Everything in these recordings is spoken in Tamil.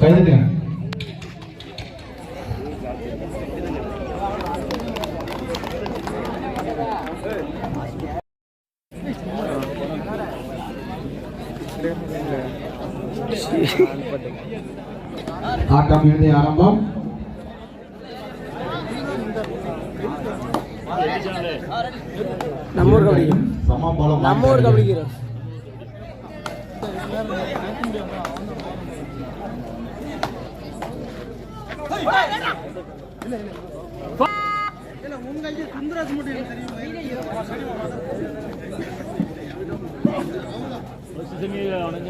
கைதட்டுங்க. ஆட்டம் இறுதி ஆரம்பம். நம்ம ஊர் கபடி சமபலம் நம்ம ஊர் கபடி ஹீரோ செமி உடஞ்ச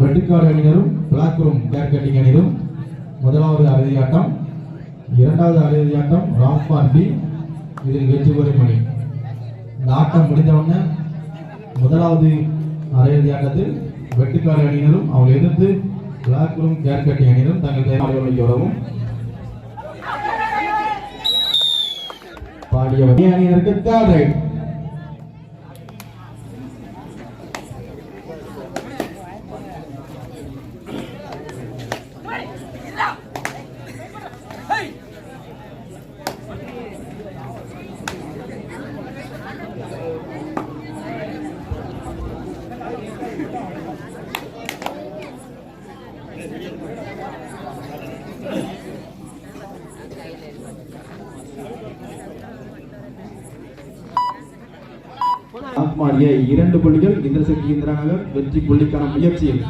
வெட்டுக்காடு அணியினரும் பிளாக் ரூம் கேர் கட்டிங் அணியினரும் முதலாவது அறுதி ஆட்டம். இரண்டாவது அரையிறுதி ஆட்டம் ராம்பார் பி. இதில் வெற்றி பெறும் அணி இந்த ஆட்டம் முடிந்தவுடனே முதலாவது அரையிறுதி ஆட்டத்தில் வெட்டுக்காடு அணியினரும் அவங்களை எதிர்த்து பிளாக் ரூம் கேர் கட்டிங் அணியினரும் தங்கள் தேர்தல்களுக்கு உதவும் பாடிய அணியினருக்கு தேர்ட் ரைட் ஆத்மாரிய இரண்டு புள்ளிகள் இந்திரசக்தி இந்திராநகர் வெற்றி புள்ளிக்கான முயற்சியில்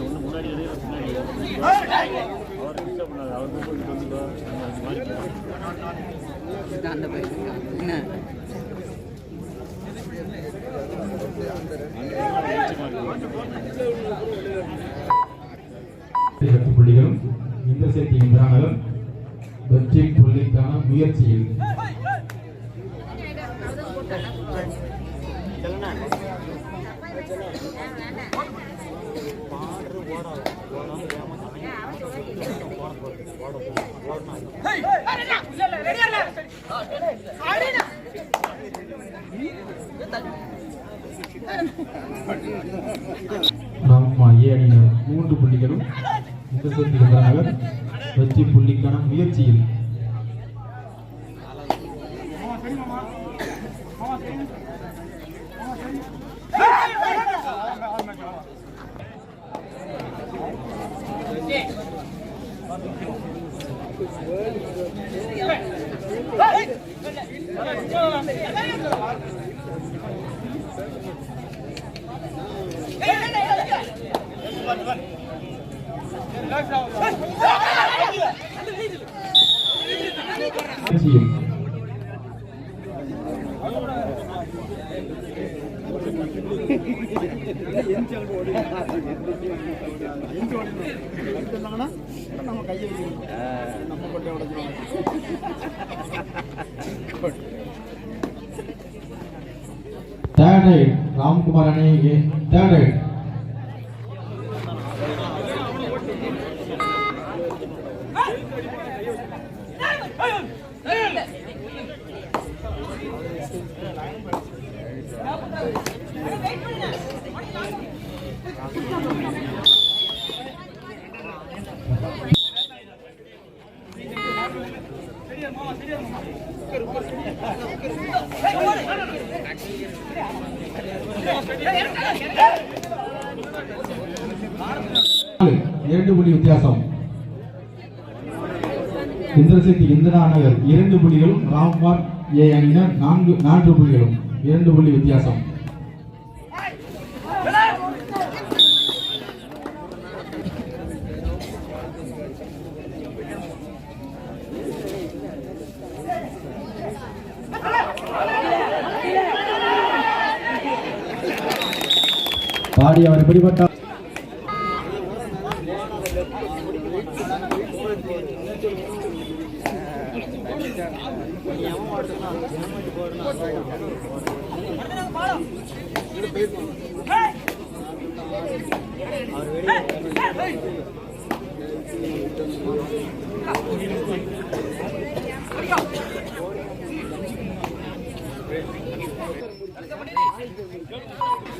ஒன்று முன்னாடி இடையில இந்த அவர் டிஸ்டர்ப் வெற்றி புள்ளிகளும் இந்திரசக்தி இந்திராநகர் வெற்றி புள்ளிக்கான முயற்சியில் ராம்மா ஏ அணியினர் மூன்று புள்ளிகளும் இந்திரசக்தி இந்திராநகர் வெற்றி புள்ளிக்கான முயற்சியில் நம்ம கையை நம்ம கொண்டே உடைச்சிருவாங்க தேர்ட் ரைட் ராம்குமார் அணி தேர்ட் ரைட் இரண்டு புள்ளி வித்தியாசம். இந்திரசக்தி இந்திரா நகர் இரண்டு புள்ளிகளும் ராம்குமார் ஏ அணியினர் நான்கு நான்கு புள்ளிகளும். இரண்டு புள்ளி வித்தியாசம். பாடி அவர் பிடிபட்டார்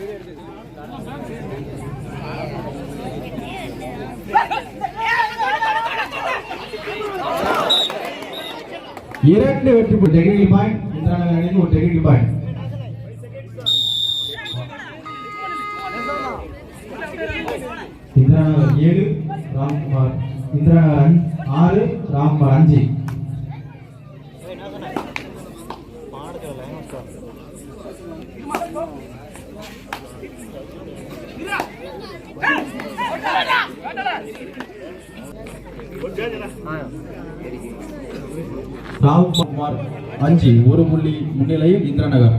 Thank you. இரண்டு வெற்றி டெக்னிக்கல் பாயிண்ட். இந்திராநகர் அணிக்கு ஒரு டெக்னிக்கல் பாயிண்ட். இந்திராநகர் ஏழு ராம்குமார். இந்திராநகர் அஞ்~ ஆறு ராம்குமார் அஞ்சு. ராம்குமார் அஞ்சு ஒரு புள்ளி முன்னிலையில் Indiranagar.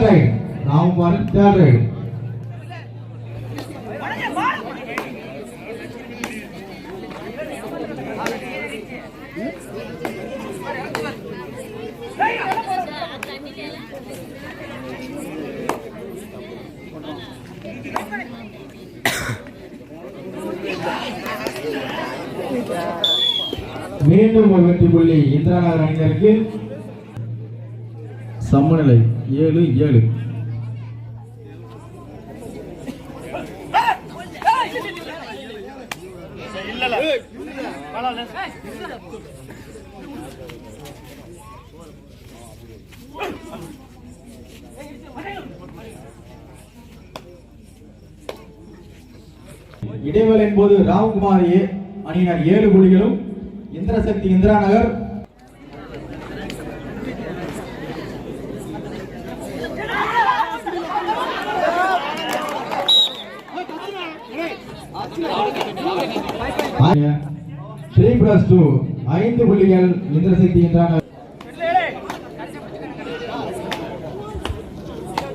Third right Ramkumar third right மீண்டும் ஒரு வெற்றி புள்ளி இந்திராநகர் அணியினருக்கு சமநிலை. ஏழு ஏழு. இடைவேளையின் போது ராம்குமார் அணியினர் ஏழு புள்ளிகளும் Indirasakthi Indira Nagar three plus two ஐந்து புள்ளிகள் இந்திரசக்தி இந்திரா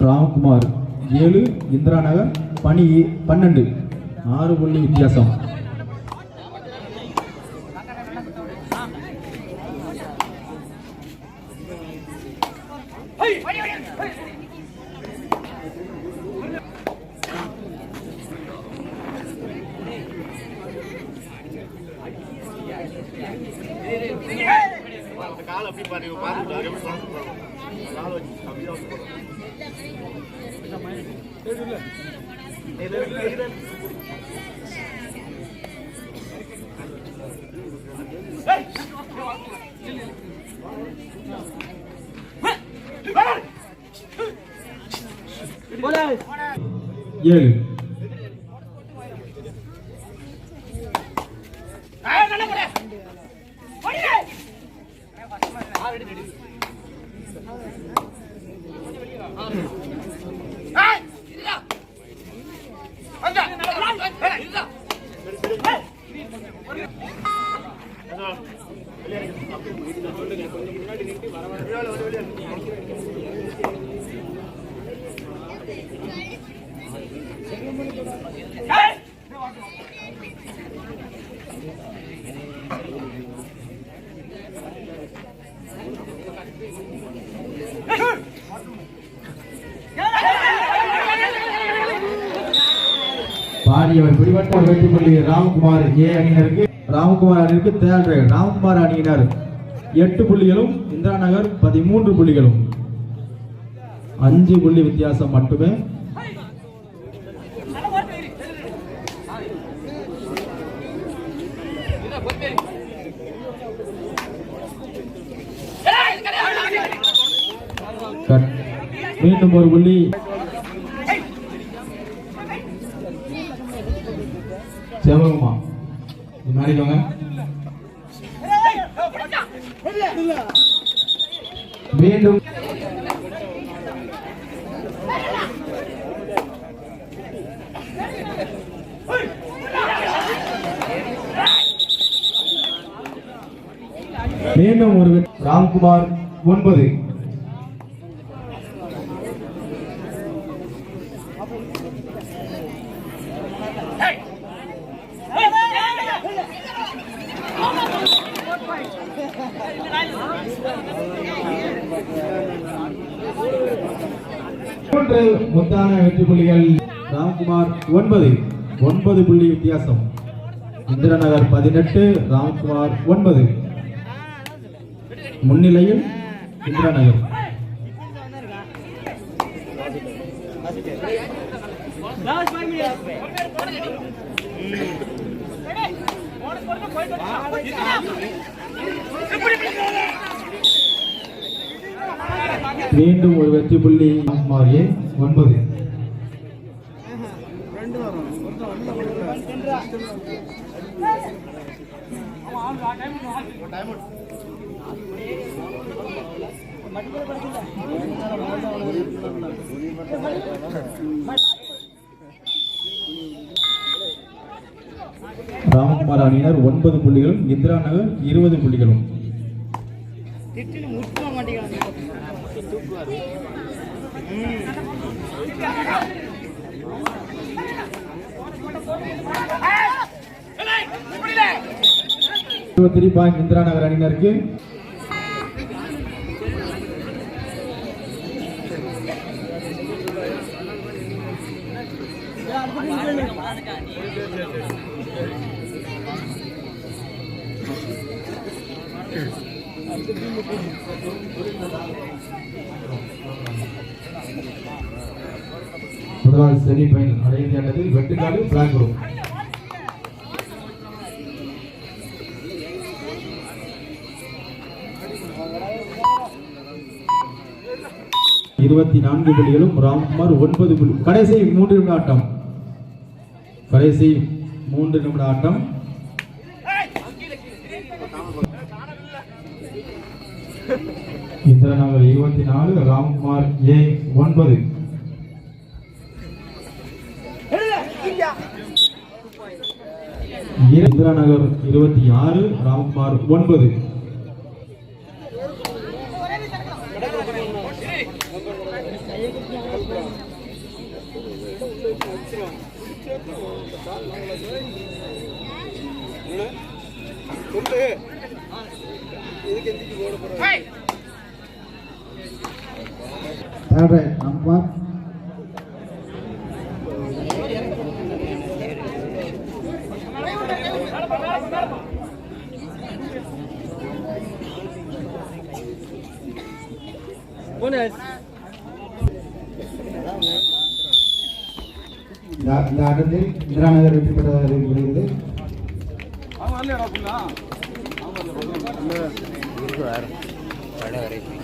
ராம்குமார் ஏழு இந்திரா நகர் பணி பன்னெண்டு. ஆறு புள்ளி வித்தியாசம். Hey! ஏழு. பாடியவர் பிடிபட்ட வெற்றி புள்ளி ராம்குமார் ஏ அணியினருக்கு ராமகுமார் அணியினருக்கு தேர்ட் ராமகுமார் அணியினர். எட்டு புள்ளிகளும் இந்திரா நகர் பதிமூன்று புள்ளிகளும். அஞ்சு புள்ளி வித்தியாசம் மட்டுமே. கட். மீண்டும் ஒரு புள்ளி. சிவகுமா மாறிக்கோங்க வேண்டும். மீண்டும் ஒரு ராம்குமார் ஒன்பது மூன்று முத்தான வெற்றி புள்ளிகள் ராம்குமார் ஒன்பது. ஒன்பது புள்ளி வித்தியாசம். இந்திரநகர் பதினெட்டு ராம்குமார் ஒன்பது. முன்னிலையில் இந்திரநகர். மீண்டும் ஒரு வெற்றி புள்ளி. ஏ ஒன்பது. ராமகுமார் அணியினர் ஒன்பது புள்ளிகளும் இந்திரா நகர் இருபது புள்ளிகளும். இருபத்தி பாயிண்ட் இந்திரா நகர் அணியினருக்கு. முதலாவது செமி ஃபைனல் அடைந்து ஆட்டத்தில் வெட்டுக்காடு பிளாக் குரூப் இருபத்தி நான்கு புள்ளிகளும் ராம்குமார் ஒன்பது புள்ளி கடைசி மூன்று நிமிட ஆட்டம். கடைசி மூன்று நிமிட ஆட்டம். இந்திரநகர் இருபத்தி நாலு ராம்குமார் ஏ ஒன்பது. இந்திராநகர் இருபத்தி ஆறு ராம்குமார் ஒன்பது. Third Ramkumar. இந்த இந்த ஆட்டத்தில் இந்திராநகர் வெற்றி பெற அறிவிக்கப்படுகிறது வரைக்கும்